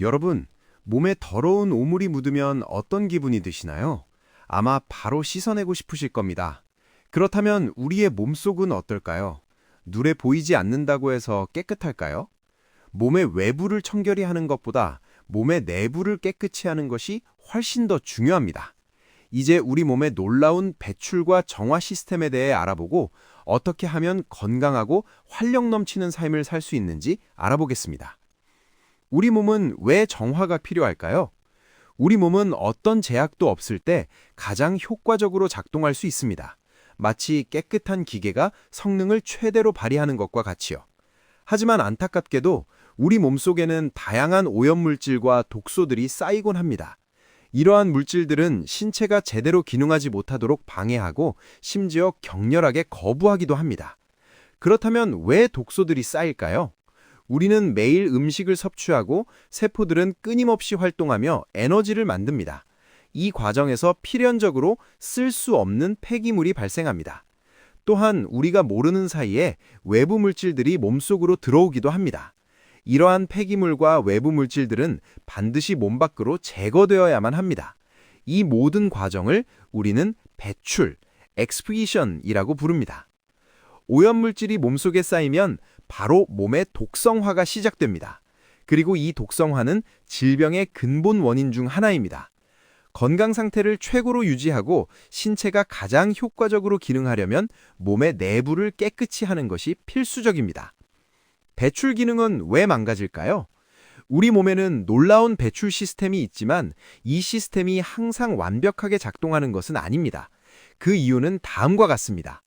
여러분, 몸에 더러운 오물이 묻으면 어떤 기분이 드시나요? 아마 바로 씻어내고 싶으실 겁니다. 그렇다면 우리의 몸속은 어떨까요? 눈에 보이지 않는다고 해서 깨끗할까요? 몸의 외부를 청결히 하는 것보다 몸의 내부를 깨끗이 하는 것이 훨씬 더 중요합니다. 이제 우리 몸의 놀라운 배출과 정화 시스템에 대해 알아보고 어떻게 하면 건강하고 활력 넘치는 삶을 살 수 있는지 알아보겠습니다. 우리 몸은 왜 정화가 필요할까요? 우리 몸은 어떤 제약도 없을 때 가장 효과적으로 작동할 수 있습니다. 마치 깨끗한 기계가 성능을 최대로 발휘하는 것과 같이요. 하지만 안타깝게도 우리 몸속에는 다양한 오염물질과 독소들이 쌓이곤 합니다. 이러한 물질들은 신체가 제대로 기능하지 못하도록 방해하고 심지어 격렬하게 거부하기도 합니다. 그렇다면 왜 독소들이 쌓일까요? 우리는 매일 음식을 섭취하고 세포들은 끊임없이 활동하며 에너지를 만듭니다. 이 과정에서 필연적으로 쓸 수 없는 폐기물이 발생합니다. 또한 우리가 모르는 사이에 외부 물질들이 몸속으로 들어오기도 합니다. 이러한 폐기물과 외부 물질들은 반드시 몸 밖으로 제거되어야만 합니다. 이 모든 과정을 우리는 배출, 엑스피션이라고 부릅니다. 오염물질이 몸속에 쌓이면 바로 몸의 독성화가 시작됩니다. 그리고 이 독성화는 질병의 근본 원인 중 하나입니다. 건강 상태를 최고로 유지하고 신체가 가장 효과적으로 기능하려면 몸의 내부를 깨끗이 하는 것이 필수적입니다. 배출 기능은 왜 망가질까요? 우리 몸에는 놀라운 배출 시스템이 있지만 이 시스템이 항상 완벽하게 작동하는 것은 아닙니다. 그 이유는 다음과 같습니다.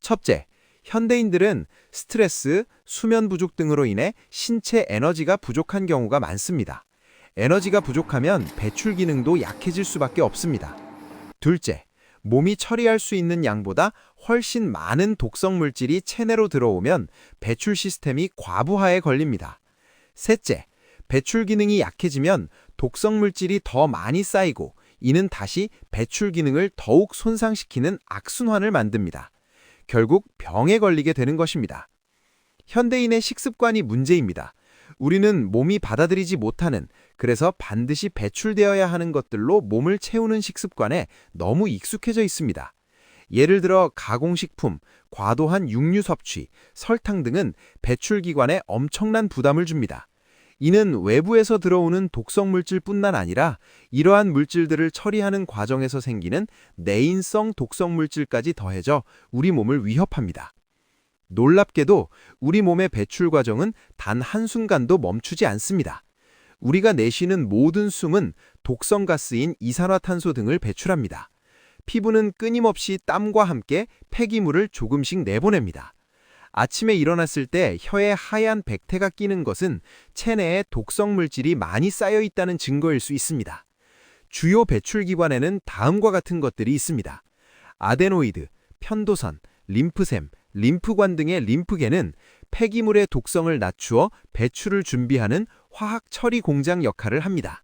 첫째, 현대인들은 스트레스, 수면 부족 등으로 인해 신체 에너지가 부족한 경우가 많습니다. 에너지가 부족하면 배출 기능도 약해질 수밖에 없습니다. 둘째, 몸이 처리할 수 있는 양보다 훨씬 많은 독성 물질이 체내로 들어오면 배출 시스템이 과부하에 걸립니다. 셋째, 배출 기능이 약해지면 독성 물질이 더 많이 쌓이고 이는 다시 배출 기능을 더욱 손상시키는 악순환을 만듭니다. 결국 병에 걸리게 되는 것입니다. 현대인의 식습관이 문제입니다. 우리는 몸이 받아들이지 못하는 그래서 반드시 배출되어야 하는 것들로 몸을 채우는 식습관에 너무 익숙해져 있습니다. 예를 들어 가공식품, 과도한 육류 섭취, 설탕 등은 배출기관에 엄청난 부담을 줍니다. 이는 외부에서 들어오는 독성 물질뿐만 아니라 이러한 물질들을 처리하는 과정에서 생기는 내인성 독성 물질까지 더해져 우리 몸을 위협합니다. 놀랍게도 우리 몸의 배출 과정은 단 한순간도 멈추지 않습니다. 우리가 내쉬는 모든 숨은 독성 가스인 이산화탄소 등을 배출합니다. 피부는 끊임없이 땀과 함께 폐기물을 조금씩 내보냅니다. 아침에 일어났을 때 혀에 하얀 백태가 끼는 것은 체내에 독성 물질이 많이 쌓여 있다는 증거일 수 있습니다. 주요 배출 기관에는 다음과 같은 것들이 있습니다. 아데노이드, 편도선, 림프샘, 림프관 등의 림프계는 폐기물의 독성을 낮추어 배출을 준비하는 화학 처리 공장 역할을 합니다.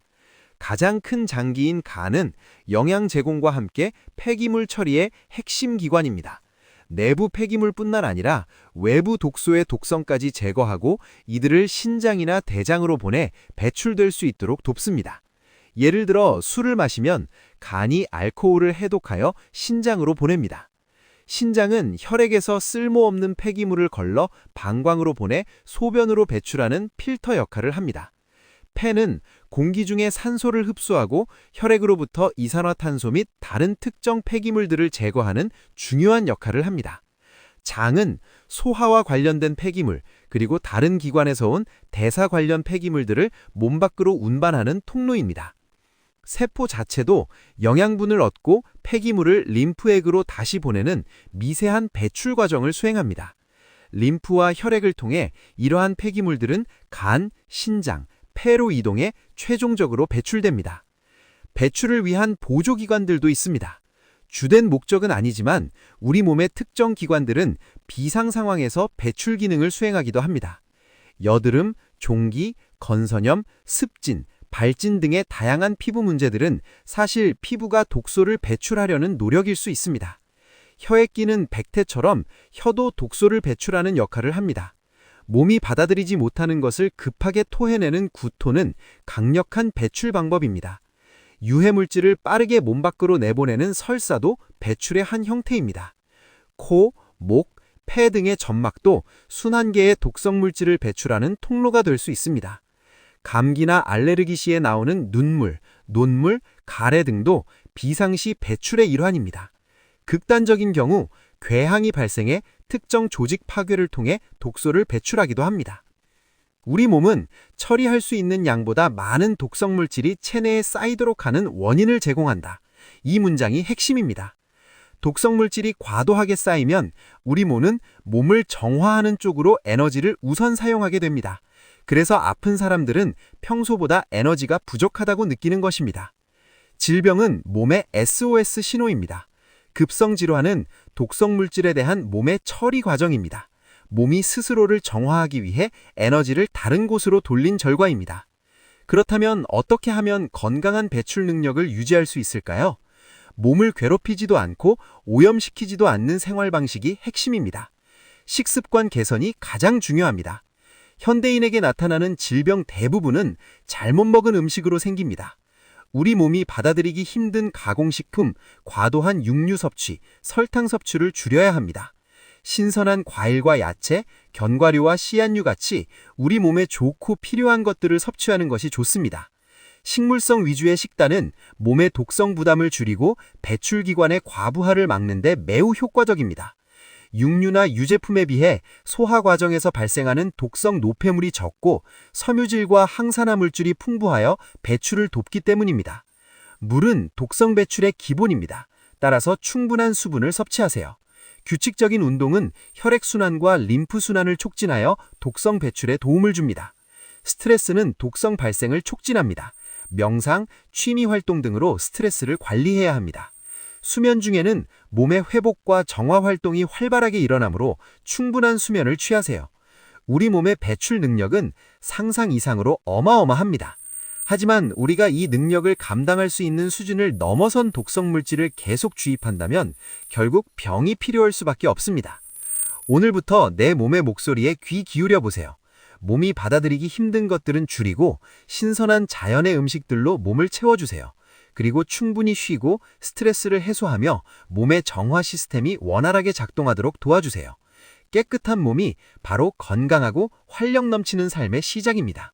가장 큰 장기인 간은 영양 제공과 함께 폐기물 처리의 핵심 기관입니다. 내부 폐기물뿐만 아니라 외부 독소의 독성까지 제거하고 이들을 신장이나 대장으로 보내 배출될 수 있도록 돕습니다. 예를 들어 술을 마시면 간이 알코올을 해독하여 신장으로 보냅니다. 신장은 혈액에서 쓸모없는 폐기물을 걸러 방광으로 보내 소변으로 배출하는 필터 역할을 합니다. 폐는 공기 중에 산소를 흡수하고 혈액으로부터 이산화탄소 및 다른 특정 폐기물들을 제거하는 중요한 역할을 합니다. 장은 소화와 관련된 폐기물, 그리고 다른 기관에서 온 대사 관련 폐기물들을 몸 밖으로 운반하는 통로입니다. 세포 자체도 영양분을 얻고 폐기물을 림프액으로 다시 보내는 미세한 배출 과정을 수행합니다. 림프와 혈액을 통해 이러한 폐기물들은 간, 신장, 폐로 이동해 최종적으로 배출됩니다. 배출을 위한 보조기관들도 있습니다. 주된 목적은 아니지만 우리 몸의 특정 기관들은 비상 상황에서 배출 기능을 수행하기도 합니다. 여드름, 종기, 건선염, 습진, 발진 등의 다양한 피부 문제들은 사실 피부가 독소를 배출하려는 노력일 수 있습니다. 혀에 끼는 백태처럼 혀도 독소를 배출하는 역할을 합니다. 몸이 받아들이지 못하는 것을 급하게 토해내는 구토는 강력한 배출 방법입니다. 유해물질을 빠르게 몸 밖으로 내보내는 설사도 배출의 한 형태입니다. 코, 목, 폐 등의 점막도 순환계의 독성 물질을 배출하는 통로가 될 수 있습니다. 감기나 알레르기 시에 나오는 눈물, 논물, 가래 등도 비상시 배출의 일환입니다. 극단적인 경우 궤항이 발생해 특정 조직 파괴를 통해 독소를 배출하기도 합니다. 우리 몸은 처리할 수 있는 양보다 많은 독성 물질이 체내에 쌓이도록 하는 원인을 제공한다. 이 문장이 핵심입니다. 독성 물질이 과도하게 쌓이면 우리 몸은 몸을 정화하는 쪽으로 에너지를 우선 사용하게 됩니다. 그래서 아픈 사람들은 평소보다 에너지가 부족하다고 느끼는 것입니다. 질병은 몸의 SOS 신호입니다. 급성 질환은 독성 물질에 대한 몸의 처리 과정입니다. 몸이 스스로를 정화하기 위해 에너지를 다른 곳으로 돌린 결과입니다. 그렇다면 어떻게 하면 건강한 배출 능력을 유지할 수 있을까요? 몸을 괴롭히지도 않고 오염시키지도 않는 생활 방식이 핵심입니다. 식습관 개선이 가장 중요합니다. 현대인에게 나타나는 질병 대부분은 잘못 먹은 음식으로 생깁니다. 우리 몸이 받아들이기 힘든 가공식품, 과도한 육류 섭취, 설탕 섭취를 줄여야 합니다. 신선한 과일과 야채, 견과류와 씨앗류 같이 우리 몸에 좋고 필요한 것들을 섭취하는 것이 좋습니다. 식물성 위주의 식단은 몸의 독성 부담을 줄이고 배출기관의 과부하를 막는 데 매우 효과적입니다. 육류나 유제품에 비해 소화 과정에서 발생하는 독성 노폐물이 적고 섬유질과 항산화 물질이 풍부하여 배출을 돕기 때문입니다. 물은 독성 배출의 기본입니다. 따라서 충분한 수분을 섭취하세요. 규칙적인 운동은 혈액순환과 림프순환을 촉진하여 독성 배출에 도움을 줍니다. 스트레스는 독성 발생을 촉진합니다. 명상, 취미 활동 등으로 스트레스를 관리해야 합니다. 수면 중에는 몸의 회복과 정화 활동이 활발하게 일어나므로 충분한 수면을 취하세요. 우리 몸의 배출 능력은 상상 이상으로 어마어마합니다. 하지만 우리가 이 능력을 감당할 수 있는 수준을 넘어선 독성 물질을 계속 주입한다면 결국 병이 필요할 수밖에 없습니다. 오늘부터 내 몸의 목소리에 귀 기울여 보세요. 몸이 받아들이기 힘든 것들은 줄이고 신선한 자연의 음식들로 몸을 채워주세요. 그리고 충분히 쉬고 스트레스를 해소하며 몸의 정화 시스템이 원활하게 작동하도록 도와주세요. 깨끗한 몸이 바로 건강하고 활력 넘치는 삶의 시작입니다.